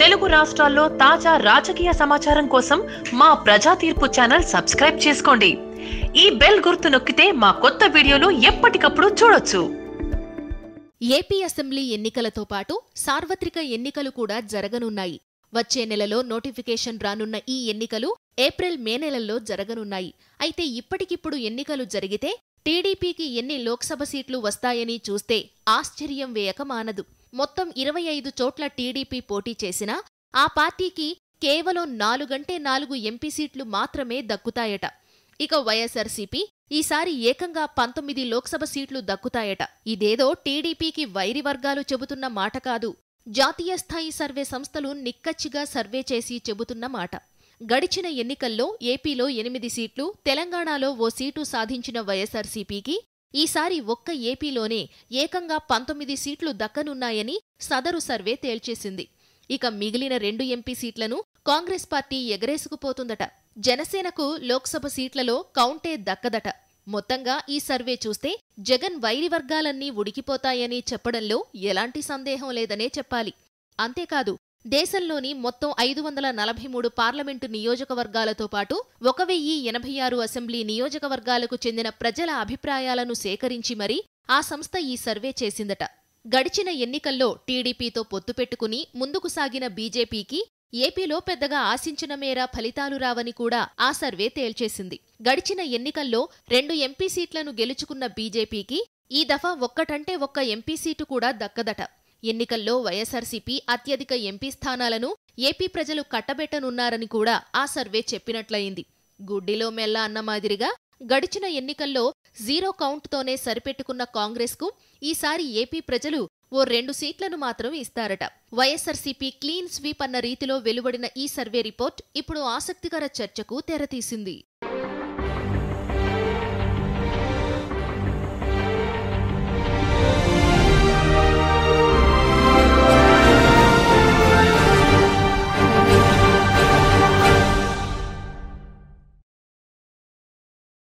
తెలుగు రాష్ట్రాల్లో తాజా రాజకీయ సమాచారం కోసం మా ప్రజా తీర్పు ఛానల్ సబ్స్క్రైబ్ చేసుకోండి. ఈ బెల్ గుర్తు నొక్కితే మా కొత్త వీడియోలు ఎప్పటికప్పుడు చూడొచ్చు. ఏపీ అసెంబ్లీ ఎన్నికలతో పాటు సార్వత్రిక ఎన్నికలు కూడా జరగనున్నాయి. వచ్చే నెలలో నోటిఫికేషన్ రానున్న ఈ ఎన్నికలు ఏప్రిల్ మే నెలల్లో జరగనున్నాయి. అయితే ఇప్పటికిప్పుడు ఎన్నికలు జరిగితే టీడీపీకి ఎన్ని లోక్సభ సీట్లు వస్తాయని చూస్తే ఆశ్చర్యం వేయక మానదు మొత్తం ఇరవై ఐదు చోట్ల టీడీపీ పోటీ చేసినా ఆ పార్టీకి కేవలం నాలుగంటే నాలుగు ఎంపీ సీట్లు మాత్రమే దక్కుతాయట. ఇక వైఎస్ఆర్సీపీ ఈసారి ఏకంగా పంతొమ్మిది లోక్సభ సీట్లు దక్కుతాయట. ఇదేదో టీడీపీకి వైరి వర్గాలు చెబుతున్న మాట కాదు. జాతీయ స్థాయి సర్వే సంస్థలు నిక్కచ్చిగా సర్వే చేసి చెబుతున్న మాట. గడిచిన ఎన్నికల్లో ఏపీలో ఎనిమిది సీట్లు తెలంగాణలో ఓ సీటు సాధించిన వైఎస్ఆర్సీపీకి ఈసారి ఒక్క ఏపీలోనే ఏకంగా పంతొమ్మిది సీట్లు దక్కనున్నాయని సదరు సర్వే తేల్చేసింది. ఇక మిగిలిన రెండు ఎంపీ సీట్లను కాంగ్రెస్ పార్టీ ఎగరేసుకుపోతుందట. జనసేనకు లోక్సభ సీట్లలో కౌంటే దక్కదట. మొత్తంగా ఈ సర్వే చూస్తే జగన్ వైరి వర్గాలన్నీ ఉడికిపోతాయని చెప్పడంలో ఎలాంటి సందేహం లేదనే చెప్పాలి. అంతేకాదు దేశంలోని మొత్తం ఐదు వందల నలభై మూడు పార్లమెంటు నియోజకవర్గాలతో పాటు ఒక వెయ్యి ఎనభై ఆరు అసెంబ్లీ నియోజకవర్గాలకు చెందిన ప్రజల అభిప్రాయాలను సేకరించి మరీ ఆ సంస్థ ఈ సర్వే చేసిందట. గడిచిన ఎన్నికల్లో టీడీపీతో పొత్తు పెట్టుకుని ముందుకు సాగిన బీజేపీకి ఏపీలో పెద్దగా ఆశించిన మేర ఫలితాలు రావని కూడా ఆ సర్వే తేల్చేసింది. గడిచిన ఎన్నికల్లో రెండు ఎంపీ సీట్లను గెలుచుకున్న బీజేపీకి ఈ దఫా ఒక్కటంటే ఒక్క ఎంపీ సీటు కూడా దక్కదట. ఎన్నికల్లో వైఎస్ఆర్సీపీ అత్యధిక ఎంపీ స్థానాలను ఏపీ ప్రజలు కట్టబెట్టనున్నారని కూడా ఆ సర్వే చెప్పినట్లయింది. గుడ్డిలో మెల్ల అన్న మాదిరిగా గడిచిన ఎన్నికల్లో జీరో కౌంట్తోనే సరిపెట్టుకున్న కాంగ్రెస్కు ఈసారి ఏపీ ప్రజలు ఓ రెండు సీట్లను మాత్రం ఇస్తారట. వైఎస్ఆర్సీపీ క్లీన్ స్వీప్ అన్న రీతిలో వెలువడిన ఈ సర్వే రిపోర్ట్ ఇప్పుడు ఆసక్తికర చర్చకు తెరతీసింది.